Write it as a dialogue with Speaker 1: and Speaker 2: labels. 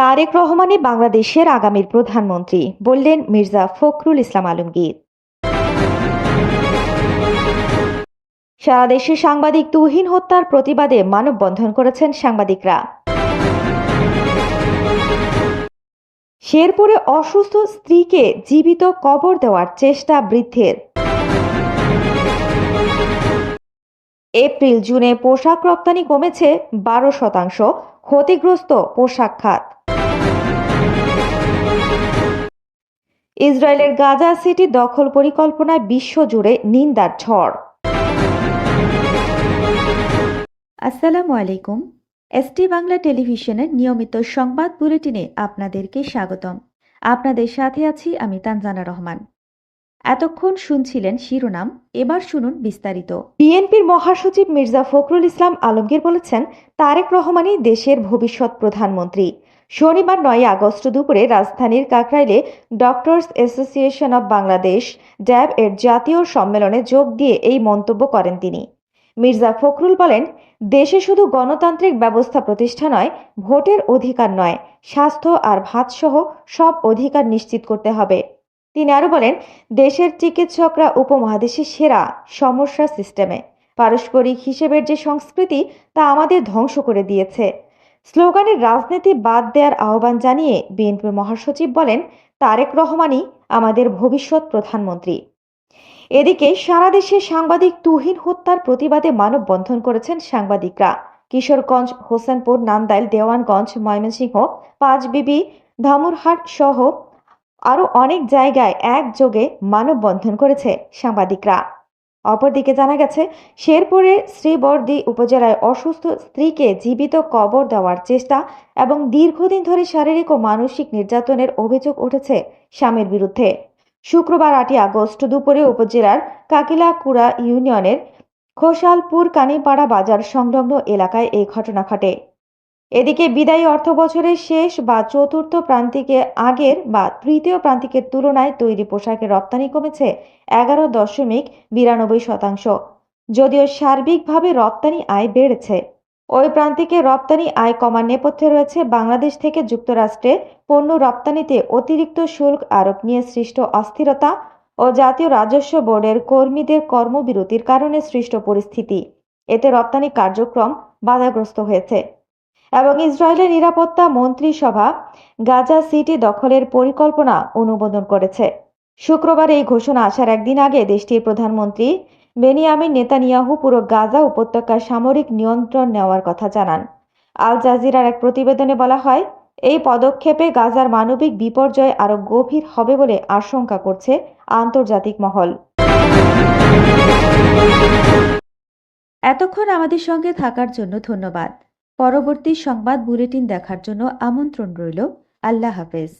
Speaker 1: তারেক রহমানই বাংলাদেশের আগামীর প্রধানমন্ত্রী বললেন মির্জা ফখরুল ইসলাম আলমগীর সারাদেশে সাংবাদিক তুহিন হত্যার প্রতিবাদে মানববন্ধন করেছেন সাংবাদিকরা শেরপুরে অসুস্থ স্ত্রীকে জীবিত কবর দেওয়ার চেষ্টা বৃদ্ধের এপ্রিল জুনে পোশাক রপ্তানি কমেছে বারো শতাংশ ক্ষতিগ্রস্ত পোশাক খাত ইসরায়েলের গাজা সিটি দখল পরিকল্পনায় বিশ্বজুড়ে নিন্দার ঝড় আসসালামু আলাইকুম এসটি বাংলা টেলিভিশনের নিয়মিত সংবাদ বুলেটিনে আপনাদেরকে স্বাগতম আপনাদের সাথে আছি আমি তানজানা রহমান এতক্ষণ শুনছিলেন শিরোনাম এবার শুনুন বিস্তারিত বিএনপির মহাসচিব মির্জা ফখরুল ইসলাম আলমগীর বলেছেন তারেক রহমানই দেশের ভবিষ্যৎ প্রধানমন্ত্রী শনিবার নয় আগস্ট দুপুরে রাজধানীর কাকরাইলে Doctors Association of Bangladesh DAB এর জাতীয় সম্মেলনে যোগ দিয়ে এই মন্তব্য করেন তিনি মির্জা ফখরুল বলেন দেশে শুধু গণতান্ত্রিক ব্যবস্থা প্রতিষ্ঠা নয় ভোটের অধিকার নয় স্বাস্থ্য আর ভাতসহ সব অধিকার নিশ্চিত করতে হবে তিনি আরও বলেন দেশের চিকিৎসকরা উপমহাদেশে সেরা সমস্যা সিস্টেমে পারস্পরিক হিসেবের যে সংস্কৃতি তা আমাদের ধ্বংস করে দিয়েছে স্লোগানের রাজনীতি বাদ দেওয়ার আহ্বান জানিয়ে বিএনপির মহাসচিব বলেন তারেক রহমানই আমাদের ভবিষ্যৎ প্রধানমন্ত্রী এদিকে সারা দেশে সাংবাদিক তুহিন হত্যার প্রতিবাদে মানববন্ধন করেছেন সাংবাদিকরা কিশোরগঞ্জ হোসেনপুর নান্দাইল দেওয়ানগঞ্জ ময়মনসিংহ পাঁচবিবি ধামুরহাট সহ আরও অনেক জায়গায় একযোগে মানববন্ধন করেছে সাংবাদিকরা অপরদিকে জানা গেছে শেরপুরের শ্রীবর্দি উপজেলায় অসুস্থ স্ত্রীকে জীবিত কবর দেওয়ার চেষ্টা এবং দীর্ঘদিন ধরে শারীরিক ও মানসিক নির্যাতনের অভিযোগ উঠেছে স্বামীর বিরুদ্ধে শুক্রবার আটই আগস্ট দুপুরে উপজেলার কাকিলাকুড়া ইউনিয়নের খোসালপুর কানিপাড়া বাজার সংলগ্ন এলাকায় এই ঘটনা ঘটে এদিকে বিদায়ী অর্থ বছরের শেষ বা চতুর্থ প্রান্তিকে আগের বা তৃতীয় প্রান্তিকের তুলনায় তৈরি পোশাকের রপ্তানি কমেছে এগারো দশমিক বিরানব্বই শতাংশ যদিও সার্বিকভাবে রপ্তানি আয় বেড়েছে ওই প্রান্তিকে রপ্তানি আয় কমার নেপথ্যে রয়েছে বাংলাদেশ থেকে যুক্তরাষ্ট্রে পণ্য রপ্তানিতে অতিরিক্ত শুল্ক আরোপ নিয়ে সৃষ্ট অস্থিরতা ও জাতীয় রাজস্ব বোর্ডের কর্মীদের কর্মবিরতির কারণে সৃষ্ট পরিস্থিতি এতে রপ্তানি কার্যক্রম বাধাগ্রস্ত হয়েছে এবং ইসরায়েলের নিরাপত্তা মন্ত্রিসভা গাজা সিটি দখলের পরিকল্পনা অনুমোদন করেছে শুক্রবার এই ঘোষণা আসার একদিন আগে দেশটির প্রধানমন্ত্রী বেনিয়ামিন নেতানিয়াহু পুরো গাজা উপত্যকার সামরিক নিয়ন্ত্রণ নেওয়ার কথা জানান আল জাজিরার এক প্রতিবেদনে বলা হয় এই পদক্ষেপে গাজার মানবিক বিপর্যয় আরও গভীর হবে বলে আশঙ্কা করছে আন্তর্জাতিক মহল এতক্ষণ আমাদের সঙ্গে থাকার জন্য ধন্যবাদ পরবর্তী সংবাদ বুলেটিন দেখার জন্য আমন্ত্রণ রইল আল্লাহ হাফেজ